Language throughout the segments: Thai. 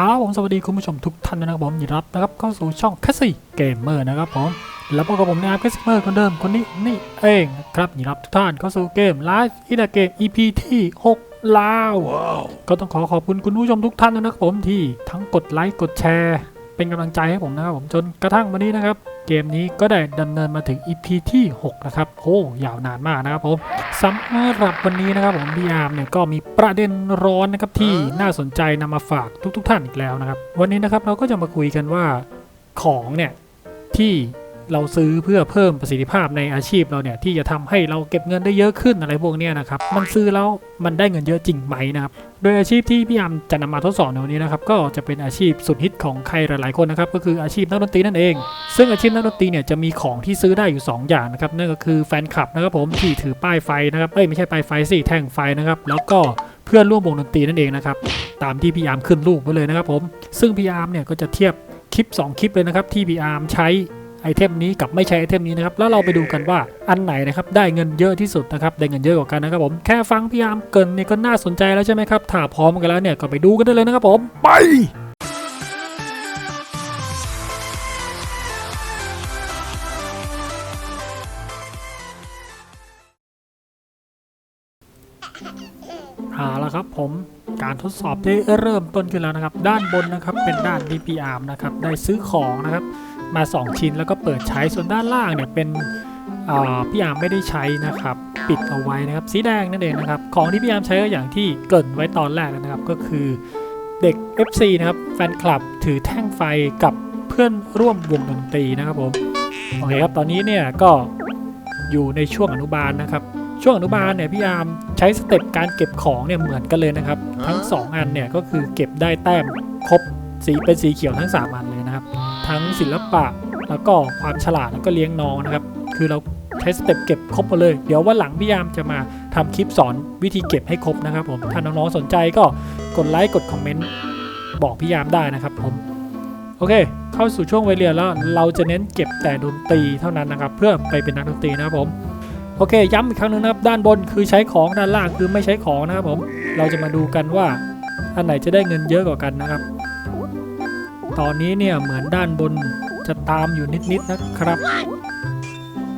เอาผมสวัสดีคุณผู้ชมทุกท่านนะครับผมยินดีรับนะครับเข้าสู่ช่องแคสซี่เกมเมอร์นะครับผมแล้วพบกับผมนะครับแคสซี่เมอร์คนเดิมคนนี้นี่เองนะครับยินดีรับทุกท่านเข้าสู่เกมไลฟ์อินเกม EP ที่6ลาวก็ต้องขอขอบคุณคุณผู้ชมทุกท่านนะครับผมที่ทั้งกดไลค์กดแชร์เป็นกำลังใจให้ผมนะครับผมจนกระทั่งวันนี้นะครับ เกมนี้ก็ได้ดำเนินมาถึง EP ที่6นะครับโอ้ยาวนานมากนะครับผม สำหรับวันนี้นะครับผมพี่อาร์มเนี่ยก็มีประเด็นร้อนนะครับที่น่าสนใจนำมาฝากทุก ๆ ท่านอีกแล้วนะครับ วันนี้นะครับเราก็จะมาคุยกันว่าของเนี่ยที่ เราซื้อเพื่อเพิ่มประสิทธิภาพในอาชีพเราเนี่ยที่จะทำให้เราเก็บเงินได้เยอะขึ้นอะไรพวกนี้นะครับมันซื้อแล้วมันได้เงินเยอะจริงไหมนะครับโดยอาชีพที่พี่ยามจะนำมาทดสอบในวันนี้นะครับก็จะเป็นอาชีพสุดฮิตของใครหลายๆคนนะครับก็คืออาชีพนักดนตรีนั่นเอง ซึ่งอาชีพนักดนตรีเนี่ยจะมีของที่ซื้อได้อยู่ 2 อย่างนะครับนั่นก็คือแฟนคลับนะครับผมที่ถือป้ายไฟนะครับเอ้ยไม่ใช่ป้ายไฟสิแท่งไฟนะครับแล้วก็เพื่อนร่วมวงดนตรีนั่นเองนะครับตามที่พี่ยามขึ้นรูปไว้เลยนะครับผมซึ่งพี่ยามเนี่ยก็จะเทียบคลิป 2 คลิปเลยนะครับที่พี่ยามใช้ ไอเทมนี้กับไม่ใช้ไอเทมนี้นะครับแล้วเราไปดูกันว่าอันไหนนะครับได้เงินเยอะที่สุดนะครับได้เงินเยอะกว่ากันนะครับผมแค่ฟังพี่ยามเกินเนี่ยก็น่าสนใจแล้วใช่ไหมครับถ้าพร้อมกันแล้วเนี่ยก็ไปดูกันได้เลยนะครับผมไปเอาละครับผมการทดสอบได้เริ่มต้นขึ้นแล้วนะครับ ด้านบนนะครับเป็นด้าน DPR นะครับได้ซื้อของนะครับ มา 2 ชิ้นแล้วก็เปิดใช้ส่วนด้านล่างเนี่ยเป็นพี่อามไม่ได้ใช้นะครับ ปิดเอาไว้นะครับ สีแดงนั่นเองนะครับ ของที่พี่อามใช้ก็อย่างที่เกริ่นไว้ตอนแรกนะครับ ก็คือเด็ก FC นะครับแฟนคลับถือแท่งไฟกับเพื่อนร่วมวงดนตรีนะครับผมโอเคครับตอนนี้เนี่ยก็อยู่ในช่วงอนุบาลนะครับ ช่วงอนุบาลเนี่ยพี่อามใช้สเต็ปการเก็บของเนี่ยเหมือนกันเลยนะครับ ทั้ง 2 อันเนี่ยก็คือเก็บได้แต้มครบสีเป็นสีเขียวทั้ง 3 อันเลย นะครับ ทั้งศิลปะแล้วก็ความฉลาดแล้วก็เลี้ยงน้องนะครับ คือเราใช้สเต็ปเก็บครบหมดเลย เดี๋ยววันหลังพี่ยามจะมาทำคลิปสอนวิธีเก็บให้ครบนะครับผม ถ้าน้องๆสนใจก็กดไลค์กดคอมเมนต์บอกพี่ยามได้นะครับผม โอเค เข้าสู่ช่วงวัยเรียนแล้วเราจะเน้นเก็บแต่ดนตรีเท่านั้นนะครับ เพื่อไปเป็นนักดนตรีนะครับผมโอเค ย้ำอีกครั้งหนึงนะครับ ด้านบนคือใช้ของด้านล่างคือไม่ใช้ของนะครับผม เราจะมาดูกันว่าอันไหนจะได้เงินเยอะกว่ากันนะครับ ตอนนี้เนี่ยเหมือนด้านบนจะตามอยู่นิดๆนะครับ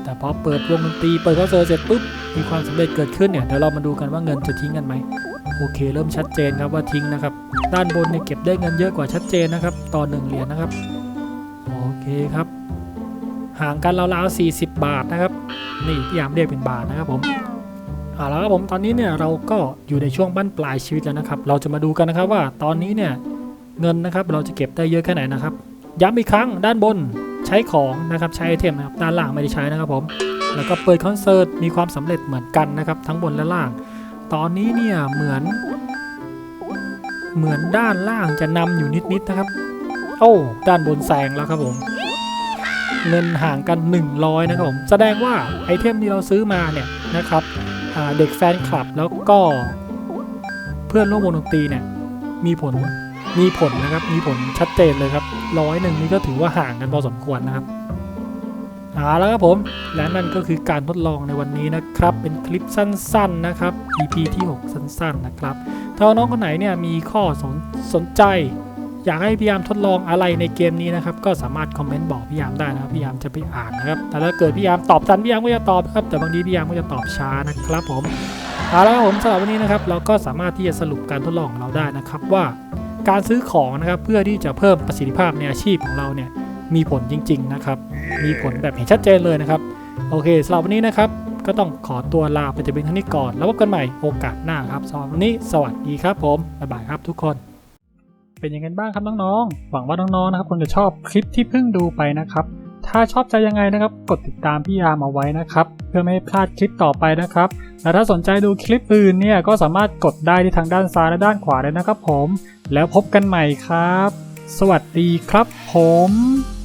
แต่พอเปิดวงดนตรีเปิดคอนเสิร์ตเสร็จปุ๊บมีความสำเร็จเกิดขึ้นเนี่ยเดี๋ยวเรามาดูกันว่าเงินจะทิ้งกันไหมโอเค เริ่มชัดเจนครับว่าทิ้งนะครับ ด้านบนเนี่ยเก็บได้เงินเยอะกว่าชัดเจนนะครับต่อหนึ่งเหรียญนะครับโอเคครับ ห่างกันราวๆ40 บาทนะครับ นี่พี่ยามเรียกเป็นบาทนะครับผมเอาละครับผมตอนนี้เนี่ยเราก็อยู่ในช่วงบั้นปลายชีวิตแล้วนะครับ เราจะมาดูกันนะครับว่าตอนนี้เนี่ย เงินนะครับ เราจะเก็บได้เยอะแค่ไหนนะครับ ย้ำอีกครั้งด้านบนใช้ของนะครับใช้ไอเทมนะครับด้านล่างไม่ได้ใช้นะครับผมแล้วก็เปิดคอนเสิร์ตมีความสำเร็จเหมือนกันนะครับ ทั้งบนและล่าง ตอนนี้เนี่ยเหมือน เหมือนด้านล่างจะนำอยู่นิดๆนะครับ โอ้ด้านบนแซงแล้วครับผมเงินห่างกัน 100 นะครับผม แสดงว่าไอเทมที่เราซื้อมาเนี่ยนะครับเด็กแฟนคลับแล้วก็เพื่อนร่วมวงดนตรีเนี่ยมีผล มีผลนะครับ มีผลชัดเจนเลยครับร้อยหนึ่งนี่ก็ถือว่าห่างกันพอสมควรนะครับเอาแล้วครับผม และนั่นก็คือการทดลองในวันนี้นะครับ เป็นคลิปสั้นๆนะครับ EP ที่ 6 สั้นๆนะครับ ถ้าน้องคนไหนเนี่ยมีข้อสนสนใจ อยากให้พี่ยามทดลองอะไรในเกมนี้นะครับ ก็สามารถคอมเมนต์บอกพี่ยามได้นะครับพี่ยามจะไปอ่านนะครับ แต่ถ้าเกิดพี่ยามตอบทันพี่ยามก็จะตอบครับ แต่บางทีพี่ยามก็จะตอบช้านะครับผมเอาละครับผมสำหรับวันนี้นะครับ เราก็สามารถที่จะสรุปการทดลองของเราได้นะครับว่า การซื้อของนะครับเพื่อที่จะเพิ่มประสิทธิภาพในอาชีพของเราเนี่ยมีผลจริง ๆนะครับ มีผลแบบเห็นชัดเจนเลยนะครับ โอเคสำหรับวันนี้นะครับ ก็ต้องขอตัวลาไปจะเป็นเท่านี้ก่อน แล้วพบกันใหม่โอกาสหน้าครับสำหรับวันนี้ สวัสดีครับผมบ๊ายบายครับทุกคน เป็นยังไงบ้างครับน้องๆหวังว่าน้องๆนะครับคงจะชอบคลิปที่เพิ่งดูไปนะครับ ถ้าชอบใจยังไงนะครับ กดติดตามพี่ยามเอาไว้นะครับ เพื่อไม่ให้พลาดคลิปต่อไปนะครับ และถ้าสนใจดูคลิปอื่นเนี่ยก็สามารถกดได้ที่ทางด้านซ้ายและด้านขวาเลยนะครับผม แล้วพบกันใหม่ครับ สวัสดีครับผม